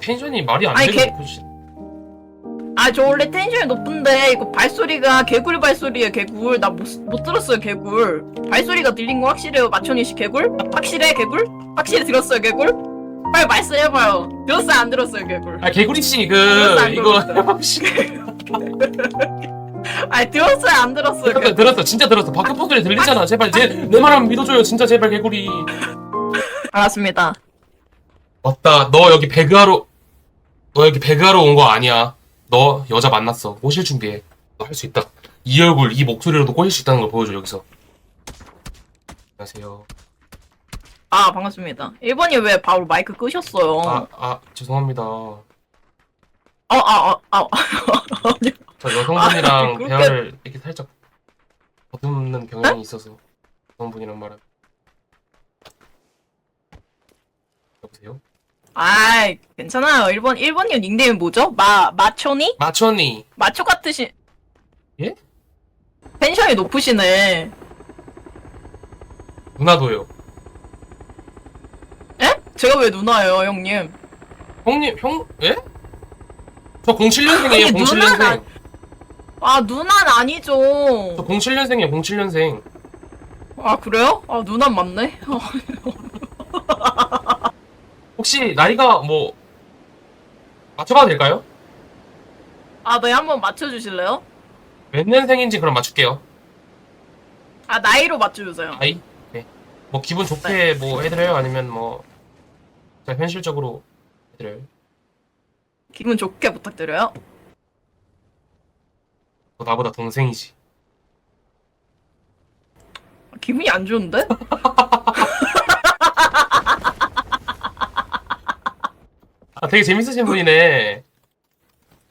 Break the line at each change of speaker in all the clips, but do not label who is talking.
텐션이 말이 안
아니,
되게
개-
높으시.
아저 원래 텐션이 높은데 이거 발소리가 개굴 발소리예요 개굴 나 못 못 들었어요 개굴 발소리가 들린 거 확실해요 마천이 씨 개굴 확실해 개굴 확실히 들었어요 개굴 빨리 말씀해봐요. 들었어요 안 들었어요 개굴
아 개구리 씨그
들었어, 안
이거?
아니 들었어요 안 들었어요
들었어 들었어 진짜 들었어 밖에 소리 들리잖아. 제발 제내 말 한번 믿어줘요. 진짜 제발 개구리.
알았습니다.
맞다. 너 여기 배그하러 너 여기 배그하러 온 거 아니야. 너 여자 만났어. 꼬실 준비해. 너 할 수 있다. 이 얼굴 이 목소리로도 꼬실 수 있다는 걸 보여줘 여기서. 안녕하세요.
아 반갑습니다 1번이 왜 바로 마이크 끄셨어요
아, 아 죄송합니다.
아아아아 아, 아, 아니요.
저 여성분이랑
아, 그렇게-
대화를 이렇게 살짝 더듬는 경향이 있어서 여성분이랑 말하 여보세요?
아이 괜찮아요 1번 1번님 닉네임 뭐죠? 마 마초니?
마천이
마초 같으신
예?
텐션이 높으시네
누나도요.
에? 제가 왜 누나예요 형님
형님 형 예? 저 07년생이에요
아니,
07년생.
누나가- 아 누나는 아니죠
저 07년생이에요 07년생.
아 그래요? 아 누나 맞네
혹시 나이가 뭐 맞춰봐도 될까요?
아 네 한번 맞춰주실래요?
몇 년생인지 그럼 맞출게요.
아 나이로 맞춰주세요
나이? 네. 뭐 기분 좋게 뭐 해드려요? 아니면 뭐 진짜 현실적으로 해드려요?
기분 좋게 부탁드려요
너 나보다 동생이지.
기분이 안 좋은데?
아 되게 재밌으신 분이네.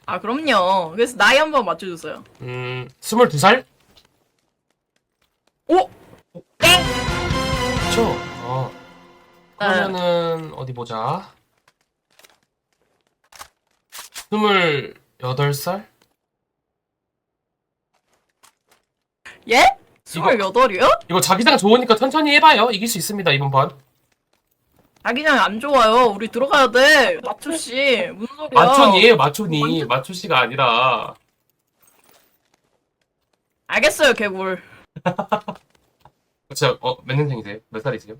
아 그럼요 그래서 나이 한번 맞춰주세요
음 22살?
오! 땡!
그쵸? 어. 그러면은 어디 보자. 28살?
예?
이거-
28이요?
이거 자기장 좋으니까 천천히 해봐요. 이길 수 있습니다 이번 판.
자기장이 안 좋아요 우리 들어가야 돼 마초 씨 무슨 소리야
마촌이에요 마촌이. 마초 씨가 아니라.
알겠어요 개굴
진짜 어, 몇 년생이세요? 몇 살이세요?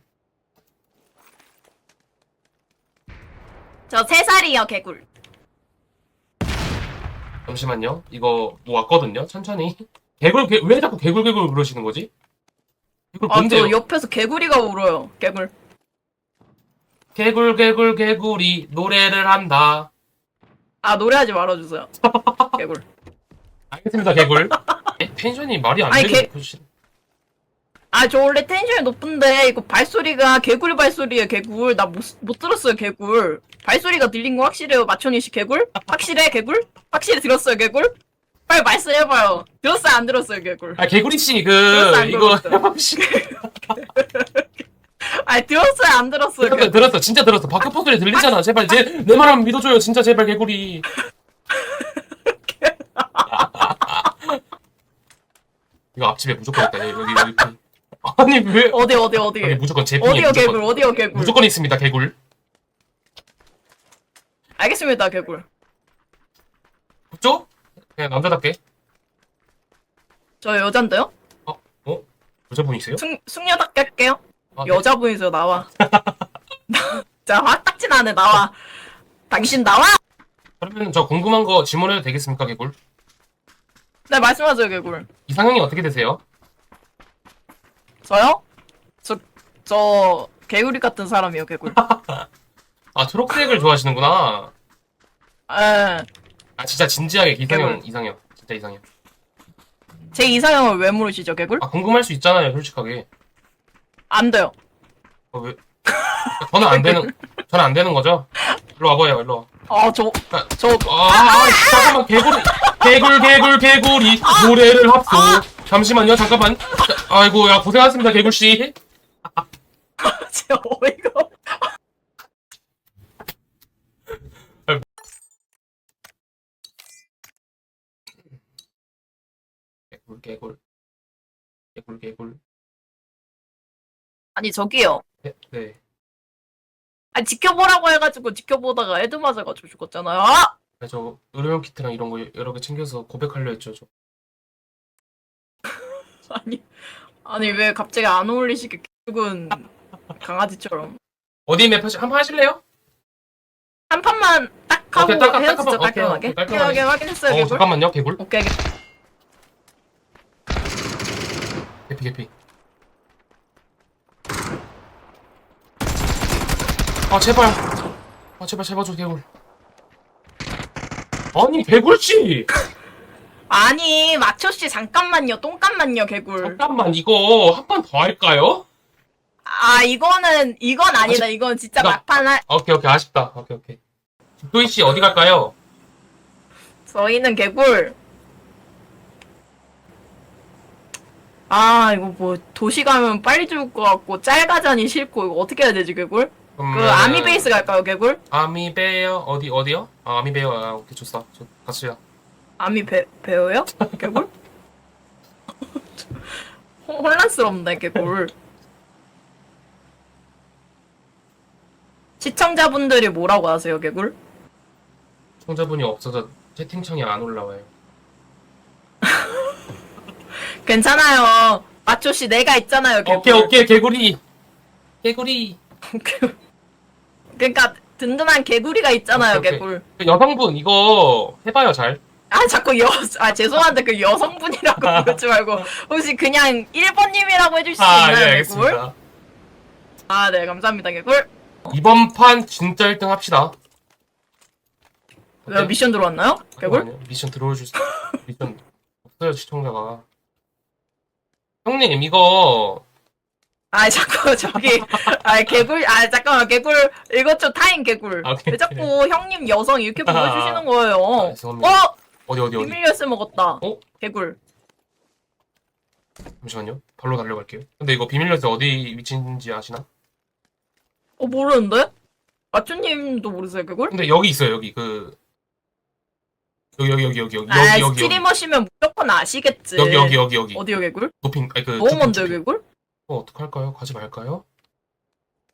저 3살이요 개굴
잠시만요. 이거 뭐 왔거든요. 천천히. 개굴 개, 왜 자꾸 개굴 개굴 그러시는 거지? 개굴 뭔데요?
아저 옆에서 개구리가 울어요 개굴
개굴 개굴 개굴이 노래를 한다.
아 노래하지 말아주세요 개굴
알겠습니다. 개굴. 에, 텐션이 말이 안
아니,
되게
개-
높으시.
아저 원래 텐션이 높은데 이거 발소리가 개굴 발소리예요 개굴 나 못 못 들었어요 개굴 발소리가 들린 거 확실해요 마천이 씨 개굴 확실해 개굴 확실히 들었어요 개굴 빨리 말씀해봐요 들었어요 안 들었어요 개굴
아 개구리 씨그
들었어, 안
이거
들었어? 아 들었어요 안 들었어요?
들었어,
개굴
들었어. 진짜 들었어. 밖에 소리 들리잖아. 제발 제내 말 한번 믿어줘요. 진짜 제발 개구리. 이거 앞집에 무조건 있다. 여기 여기 여기. 아니 왜?
어디 어디 어디?
여기 무조건 제품이
어디요 개굴?
무조건,
어디요 개굴?
무조건 있습니다 개굴.
알겠습니다 개굴.
그죠? 그냥 남자답게.
저 여잔데요?
어? 여자분이세요?
숙 숙녀답게 할게요
아, 네.
여자분이세요 나와 자 화딱지 나네 나와 당신 나와
그러면 저 궁금한 거 질문해도 되겠습니까 개굴?
네 말씀하세요 개굴
이상형이 어떻게 되세요?
저요? 저, 저, 개구리 같은 사람이요, 개구리.
아 초록색을 좋아하시는구나
에,
아 진짜 진지하게 이상형
개굴.
이상형 진짜 이상형
제 이상형을 왜 물으시죠, 개굴?
아 궁금할 수 있잖아요 솔직하게
안 돼요.
어, 왜? 저는 안 되는, 저는 안 되는 거죠? 일로 와봐요, 일로 와.
아, 저,
아,
저,
아, 아, 잠깐만, 개구리, 개굴, 개굴, 개구리, 노래를 합소. 잠시만요, 잠깐만. 자, 아이고, 야, 고생하셨습니다, 개굴씨.
진짜 어이가. 없-
개굴, 개굴. 개굴, 개굴.
아니, 저기요.
네, 네.
아 지켜보라고 해가지고 지켜보다가 헤드 맞아가지고 죽었잖아요. 아!
네, 저 의료용 키트랑 이런 거 여러 개 챙겨서 고백하려 했죠. 저.
아니 아니 왜 갑자기 안 어울리시게 죽은 강아지처럼
어디 맵 하시, 한번 하실래요?
한 판만 딱 하고
오케이, 딱, 딱,
헤어지죠
딱,
깔끔하게.
오케이, 깔끔하게.
깔끔하게 확인했어요.
어,
개굴.
잠깐만요. 개굴.
오케이.
개피 개피. 아 제발. 아 제발 제발 줘 개굴. 아니 개굴씨.
아니 마초 씨 잠깐만요. 똥깐만요 개굴.
잠깐만 이거 한 판 더 할까요?
아 이거는 이건 아니다. 이건 진짜
나-
막판 할.
오케이 오케이 아쉽다. 오케이 오케이. 도희 씨 어디 갈까요?
저희는 개굴. 아 이거 뭐 도시 가면 빨리 죽을 것 같고 짤가자니 싫고 이거 어떻게 해야 되지 개굴? 그
그러면은
아미 베이스 갈까요 개굴?
아미베어 어디 어디요? 아 아미베어 아 오케이 좋다. 저 같이야.
아미 배 배워요? 개굴? 호- 혼란스럽네 개굴. 시청자분들이 뭐라고 하세요 개굴?
총자분이 없어서 채팅창이 안 올라와요.
괜찮아요. 마초 씨 내가 있잖아요 개굴.
오케이 오케이 개구리. 개구리.
그러니까 든든한 개구리가 있잖아요
오케이, 오케이.
개굴.
그 여성분 이거 해봐요 잘.
아 자꾸 여, 아 죄송한데 그 여성분이라고 부르지 말고 혹시 그냥 1번님이라고 해줄 수
아,
있나요
네,
개굴?
알겠습니다.
아 네 감사합니다 개굴.
이번 판 진짜 1등 합시다.
왜 미션 들어왔나요? 개굴?
아니요, 미션 들어올 수 미션 없어요 시청자가. 형님 이거
아 자꾸 저기 아 개굴 아 잠깐만 개굴 이것 좀 타임 개굴
아.
왜 자꾸 형님 여성 이렇게 보여주시는 거예요?
아, 죄송합니다.
어
어디 어디 어디.
비밀 스 먹었다.
어?
개굴.
잠시만요. 발로 달려갈게요. 근데 이거 비밀 열쇠 어디 위치인지 아시나?
어 모르는데? 마초님도 모르세요 개굴?
근데 여기 있어요 여기 그 여기 여기 여기 여기 여기
아
여기 여기
스트리머시면 무조건 아시겠지.
여기 여기 여기 여기
어디요 개굴?
도핑 아니 그
너무
주핑.
개굴?
어 어떡할까요? 가지 말까요?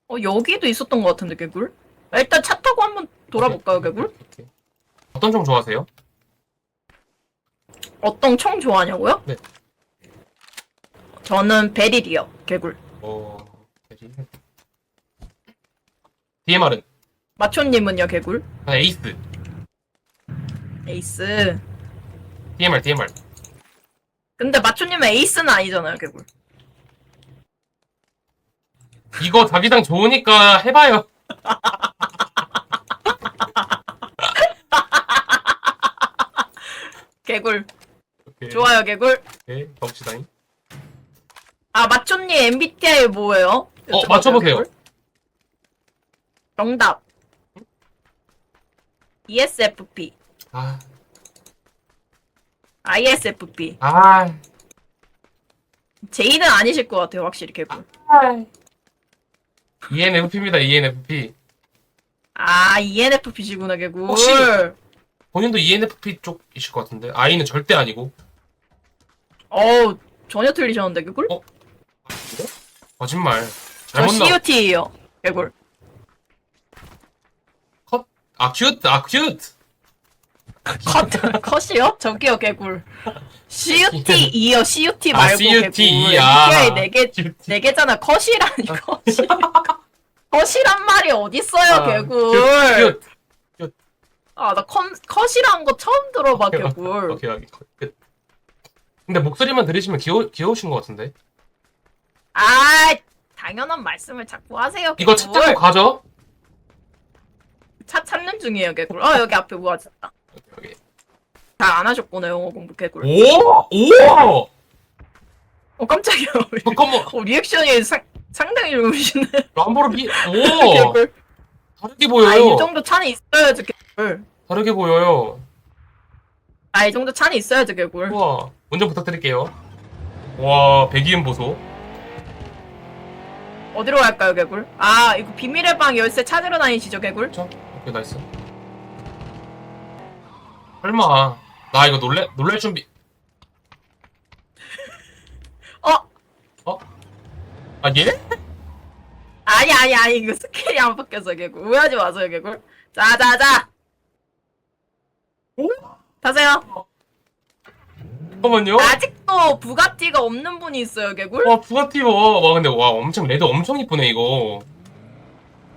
어 여기도 있었던 것 같은데 개굴? 아, 일단 차 타고 한번 돌아볼까요 개굴?
오케이. 어떤 종 좋아하세요?
어떤 총 좋아하냐고요?
네.
저는 베릴이요 개굴.
어 대리. DMR은
마초님은요 개굴?
아, 에이스
에이스.
DMR DMR
근데 마초님은 에이스는 아니잖아요 개굴.
이거 자기장 좋으니까 해봐요.
개굴.
오케이.
좋아요 개굴.
오케이 봅시다잉.
아 마초님 MBTI 뭐예요?
어,
여쭤봐도
맞춰보세요.
개굴? 정답. ESFP.
아,
ISFP.
아,
제이는 아니실 것 같아요 확실히 개굴.
E ENFP입니다. ENFP.
아 ENFP시구나 개굴.
혹시- 본인도 ENFP 쪽이실 것 같은데 I는 절대 아니고.
어우 전혀 틀리셨는데 개굴?
어? 거짓말.
저
잘못 나.
CUT예요 개굴.
아 큐트, 아 큐트.
컷 컷이요? 저기요 개굴. CUT2요 CUT
아,
말고
CUT,
개굴.
아.
MBTI 네개
큐트.
네 개잖아 컷이라니 컷이. 컷이란 말이 어딨어요
아,
개굴. 아나 컷이란 거 처음 들어봐
오케이,
개굴.
오케이, 오케이. 끝. 근데 목소리만 들으시면 귀여 귀여우신 것 같은데.
아 당연한 말씀을 자꾸 하세요 개굴.
이거 차 타고 가죠?
차 찾는 중이에요 개굴. 어 여기 앞에 모아졌다.
여기.
잘안 하셨구나 영어 공부 개굴.
오, 오.
어 깜짝이야.
잠깐만.
어 리액션이 상, 상당히 좋으시네.
람보르기. 오. 다르게 보여요.
아 이 정도 차는 있어야지 개굴.
다르게 보여요.
아이 정도 차는 있어야지 개굴.
우와. 운전 부탁드릴게요. 와, 배기음 보소.
어디로 갈까요 개굴? 아 이거 비밀의 방 열쇠 찾으러 다니시죠 개굴?
그쵸? 오케이, 나이스. 설마. 나 이거 놀래, 놀랄 준비.
어?
아, 얘?
아니 아니 아니 이거 스킬이 안 바뀌었어 개굴 오해하지 마세요 개굴 자자자
오?
타세요
잠깐만요.
아직도 부가티가 없는 분이 있어요 개굴
와 부가티 봐. 와 근데 와 엄청 레드 엄청 이쁘네 이거.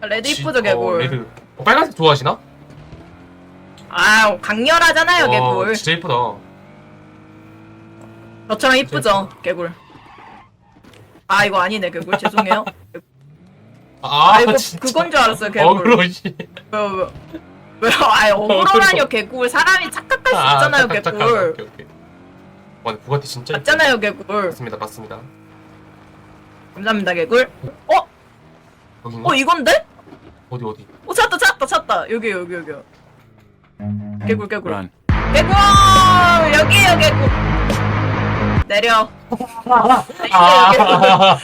레드
지-
이쁘죠
어,
개굴
레드. 어, 빨간색 좋아하시나?
아 강렬하잖아요
와,
개굴
진짜 이쁘다.
저처럼 이쁘죠 개굴 아 이거 아니네 개굴 죄송해요
아,
아 이거
진짜.
그건 줄 알았어요 개굴
어그로 씨.
왜요 왜요 왜요 아 억울하냐요 개굴 사람이 착각할 수 있잖아요
잠깐,
개굴
오케이, 오케이. 와 근데 부가티 진짜 이쁘다.
맞잖아요 개굴
맞습니다 맞습니다.
감사합니다 개굴 어?
여긴가?
어 이건데?
어디 어디?
어 찾았다 찾았다 찾았다 여기 여기 여기요 개굴 개굴
Run.
개굴 여기에요 개굴 내려
아, 아.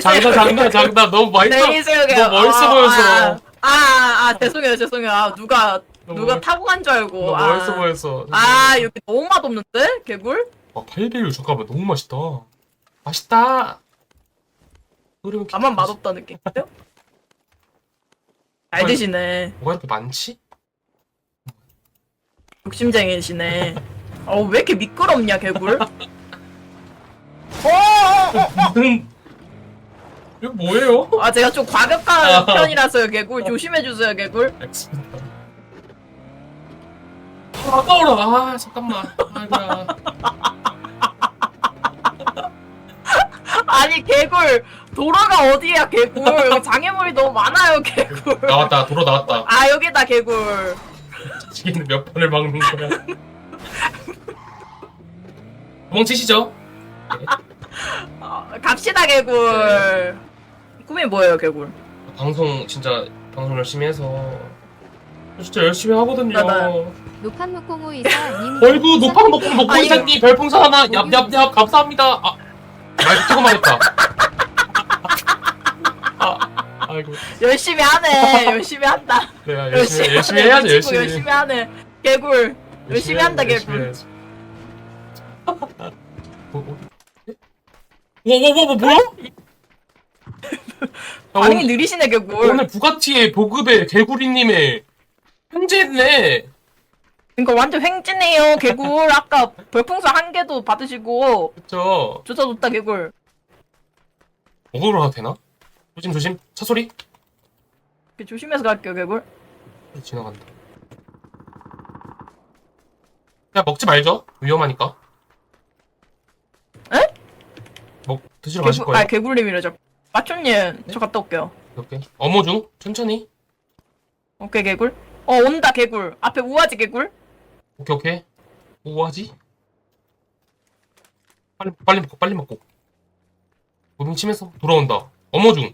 장난 장난 장난 너무
개굴
너무 멋있어
아,
보였어.
아, 아, 아 죄송해요 죄송해요 아, 누가
너무
누가
멋-
타고 간 줄 알고
너무
아.
멋있어 보였어.
아 여기 너무 맛없는데 개굴?
아, 8배율 잠깐만 너무 맛있다. 맛있다. 그러면
나만 맛없다 느낌인데요? 잘 드시네
뭐가 이렇게 많지?
욕심쟁이시네 어왜 이렇게 미끄럽냐 개굴? 어, 어, 어,
무슨 이거 뭐예요?
아 제가 좀 과격한 편이라서요 개굴 조심해 주세요 개굴
알겠습니다. 아, 아까워라. 아 잠깐만. 아이고야.
아니 개굴 도로가 어디야 개굴 여기 장애물이 너무 많아요 개굴
나왔다. 도로 나왔다.
아 여기다 개굴
지금 몇 번을 막는 거야? 도망치시죠.
어, 갑시다 개굴 꿈이 뭐예요 개굴
방송 진짜 방송 열심히 해서 진짜 열심히 하거든요.
맞아요.
노팡무콩우 이사님
어이구 노팡노팡 먹고
아니,
이사님 별풍선 하나 얍얍얍 감사합니다. 아 조금만 했다. 아 아이고
열심히 하네 열심히 한다
네 열심히 열심히
하네,
해야지 열심히
열심히 하네 개굴 열심히 한다, 개굴.
해야지. 뭐, 뭐뭐뭐 뭐야? 야,
반응이
오늘,
느리시네 개굴
오늘 부가티의 보급에 개구리님의 현재했네.
그러니까 완전 횡진해요 개굴 아까 별풍선 한 개도 받으시고
그쵸?
좋다 좋다 개굴
먹으러 가도 되나? 조심 조심 차 소리
이렇게 조심해서 갈게요 개굴
지나간다. 야 먹지 말죠. 위험하니까.
에?
먹 드시러 가실
개굴
거예요.
아 개굴님이래죠 마초님 저 갔다 올게요
이렇게 어머 중 천천히.
오케이 개굴 어 온다 개굴 앞에 우아지 개굴
오케이 오케이. 뭐하지? 빨리 빨리 먹고 빨리 먹고. 무빙 치면서 돌아온다. 어머 중.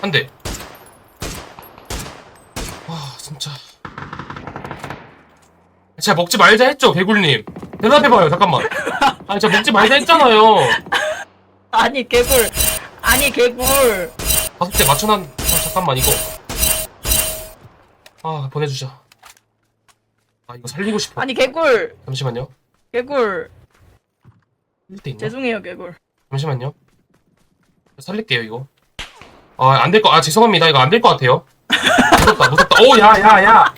한 대. 와 진짜. 제가 먹지 말자 했죠 개굴님. 대답해봐요 잠깐만. 아니 제가 먹지 말자 했잖아요.
아니 개굴 아니 개굴
다섯 대 맞춰놨. 아, 잠깐만 이거. 아 보내주자. 아 이거 살리고 싶어.
아니 개굴
잠시만요.
개굴
1대 있나?
죄송해요 개굴
잠시만요. 살릴게요 이거. 아 안 될 거. 아 죄송합니다. 이거 안 될 것 같아요. 무섭다 무섭다. 오 야 야 야.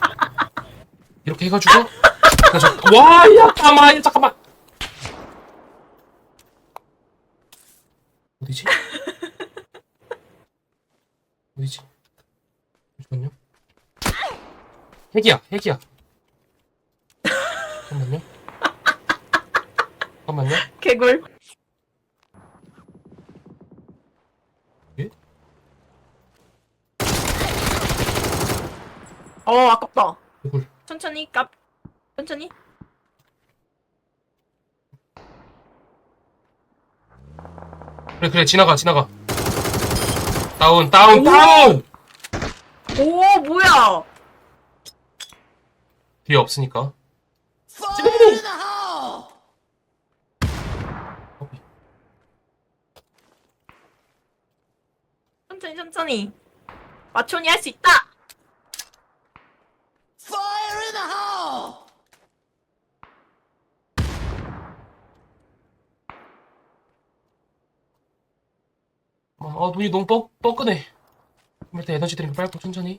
이렇게 해가지고. 와 야 잠깐만 잠깐만. 어디지? 어디지? 잠시만요. 핵이야 핵이야. 잠깐만요. 잠깐만요.
개굴
예?
어 아깝다
이걸
천천히 깝 천천히?
그래 그래 지나가 지나가. 다운 다운 다운!
오 뭐야?
뒤에 없으니까.
천천히 천천히. 마촌이 할 수 있다
아 눈이 너무 뻐, 뻐근해 일단 에너지 드링크 빨고 천천히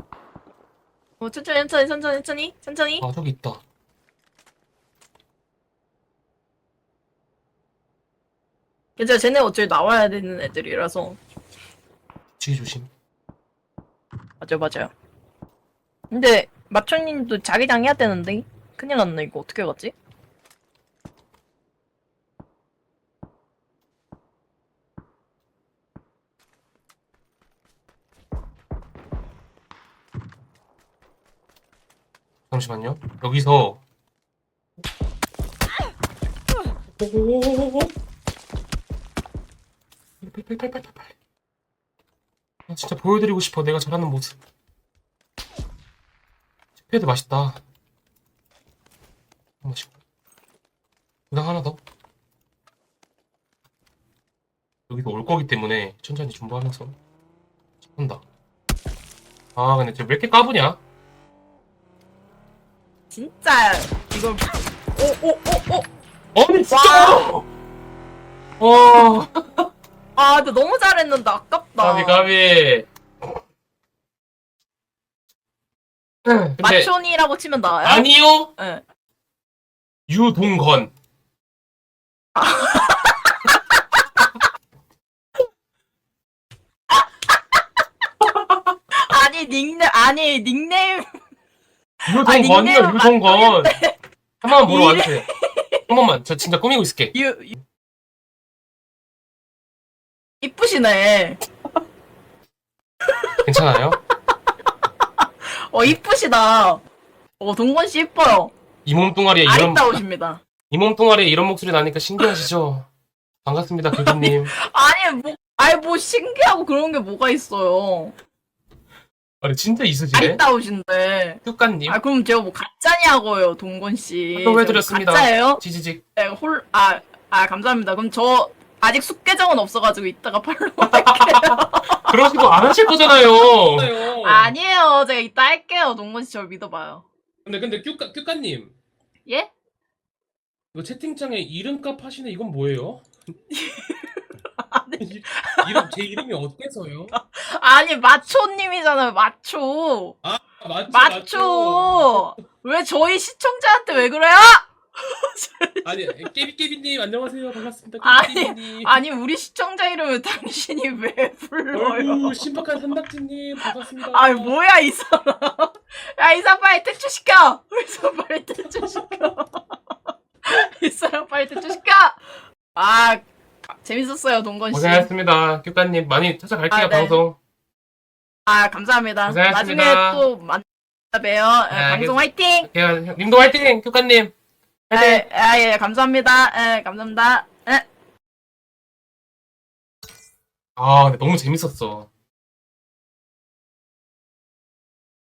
어, 천천히, 천천히, 천천히, 천천히, 천천히.
아 저기 있다
괜찮아, 쟤네 어차피 나와야 되는 애들이라서.
뒤에 조심
맞아요, 맞아요. 근데, 마초님도 자기장 해야 되는데? 큰일 났네, 이거 어떻게 갔지?
잠시만요. 여기서. 오오오오오 빨빨빨빨빨빨 아, 진짜 보여드리고 싶어. 내가 잘하는 모습. 패드 맛있다. 맛있고. 부당 하나 더? 여기서 올 거기 때문에 천천히 준비하면서. 한다. 아 근데 쟤왜 이렇게 까부냐
진짜, 이걸, 오, 오, 오, 오!
아니 진짜 와
아, 근데 너무 잘했는데, 아깝다.
가비 가비 근데
마초니라고 치면 나와요?
아니요
예.
유동건
아니, 닉네임, 아니, 닉네임.
유동건이요
닉네임은
유동건 한 번만 보러 와주세요 한 번만 저 진짜 꾸미고 있을게
유, 유... 이쁘시네.
괜찮아요?
어, 이쁘시다. 어, 동건 씨 이뻐요.
이 몸뚱아리에 이런
아리따우십니다.
이 몸뚱아리에 이런 목소리 나니까 신기하시죠? 반갑습니다 교수님
아니, 뭐, 아니, 뭐, 신기하고 그런 게 뭐가 있어요.
아니 진짜 있으시네
아리따우신데.
뚜까님
아, 그럼 제가 뭐 가짜냐고요, 동건 씨.
또 해드렸습니다.
가짜예요?
지지직
네, 홀, 아, 아, 감사합니다. 그럼 저, 아직 숙계정은 없어가지고 이따가 팔로우 할게요.
그러시고 안 하실 거잖아요
아니에요. 제가 이따 할게요. 동건 씨 저를 믿어봐요.
근데 근데 큐까 큐까님
예?
이거 채팅창에 이름값 하시네 이건 뭐예요? 이- 이름 제 이름이 어때서요?
아니, 마초님이잖아요, 마초.
아 맞죠
마초! 왜 저희 시청자한테 왜 그래요?
아니 깨비깨비님 안녕하세요 반갑습니다
아니,
깨비깨비님
아니, 우리 시청자 이름을 당신이 왜 불러요?
어이구 신박한 산낙지님 반갑습니다
아이, 뭐야, 이 사람. 야, 이 사람 빨리 퇴출시켜! 이 사람 빨리 퇴출시켜! 이 사람 빨리 퇴출시켜! 아, 재밌었어요, 동건 씨.
고생하셨습니다 큐까님 많이 찾아갈게요
아, 네.
방송
아, 감사합니다.
고생하셨습니다.
나중에 또 만나 봬요. 예,
네,
방송 화이팅!
야, 님도 화이팅 큐까님 화이팅
예, 아, 예, 감사합니다. 예, 감사합니다. 예.
아 근데 너무 재밌었어